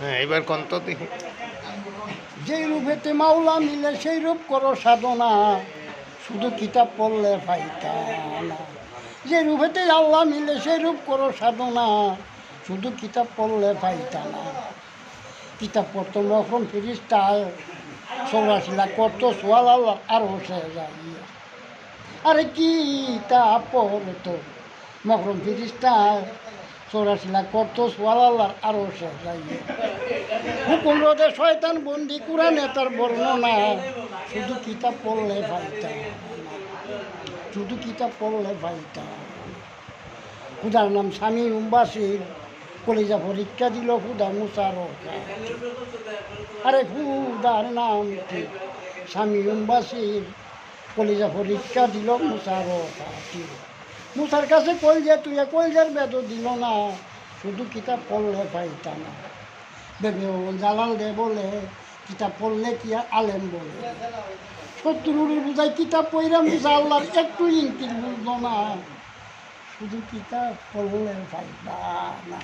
হ্যাঁ এবার কন্ত দেখি। যেই রূপেতে মাওলা মিলে, সেই রূপ করো সাধনা। শুধু কিতাব পড়লে ফাইতা না। যে রূপেতে আল্লাহ মিলে, সেই রূপ করো সাধনা। শুধু কিতাব পড়লে ফাইতা না। কিতাব পড়তো মখন ফিরিস্তায় চৌরাশি লাখ করতো, সোয়াল আল্লাহ আরও সে যাই আরে কিতাব পড়তো মকরম ফিরিস্তায় চৌরাশি লাখ করতো সোয়াল আল্লাহ আরও সে যাই হুকুম রোধে শয়তান বন্দি কোরআনে তার বর্ণনা। শুধু কিতাব পড়লে ভাইতা শুধু কিতাব পড়লে ভাইতা খুদার নাম স্বামী উম্বাসীর। কলিজা পরীক্ষা দিল খুদা মুসার আরে খুদার নাম স্বামী উম্বাসীর কলিজা পরীক্ষা দিল মুসার মুসার কাছে যে, তুই কই যার বেদ দিল না? শুধু কিতাব পড়লে পাইতা না। দেবে জালাল দে বলে, কিতাব পড়লে কি আলেম বলে? শত্রুর বুঝাই কিতাব পড়াম বুঝা আল্লাহর একটু ইঙ্কিত বুঝলো না। শুধু কিতাব পড়লে পাইতা না।